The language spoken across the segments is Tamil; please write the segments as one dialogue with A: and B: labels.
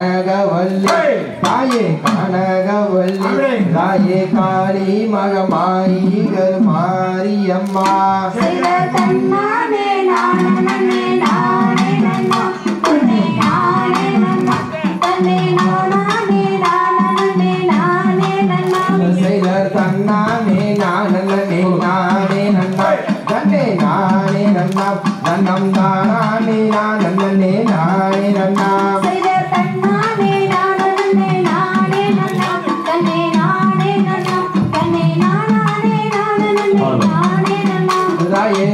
A: கனகவல்லி தாயே கனகவல்லி தாயே காளி மகமாயி
B: கருமாரியம்மா தன்னானே நானே நானே நன்னா. தன்னே நானே நன்னா.
A: நன்னம் தானே நானே நானே நன்னா.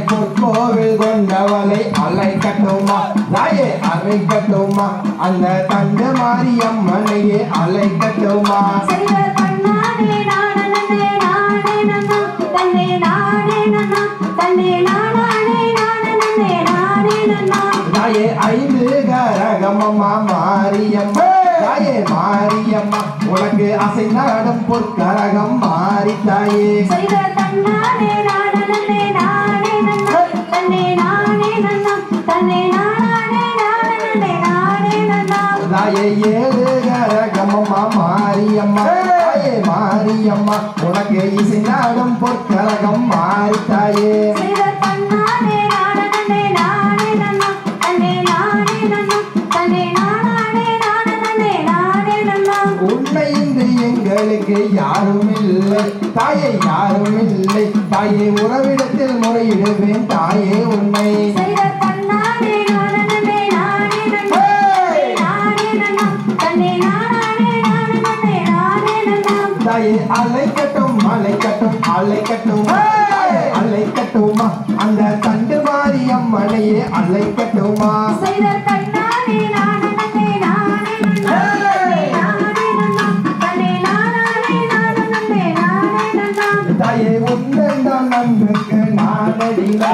A: பொற்கோவில் கொண்டவனை அலை கட்டுமா ராயே அலை கட்டுமா அந்த தங்க மாரியம்மனையே அலை கட்டுமா ராயே ஐந்து கரகமம்மா மாரியம்மா. தாயே மாரியம்மா உனக்கு அசை நாடும் பொற்கரகம் மாறி தாயே ஏழு கரகமம்மா மாரியம்மா ஏ மாரியம்மா உனக்கு
B: இசை நாடும் பொற்கரகம் மாறித்தாயே
A: உன்னை இன்று எங்களுக்கு யாரும் இல்லை. தாயே யாரும் இல்லை. தாயே உறவிடத்தில் முறையிடுவேன் தாயே உன்னை.
B: தாயே அலை கட்டும்
A: அலை கட்டும் அலை கட்டும் அலை கட்டுமா அந்த தண்டு மாறி அம்மனையே
B: அலை கட்டுமா
A: தாயே உந்தன் தான் நம்புக்கு நானடினா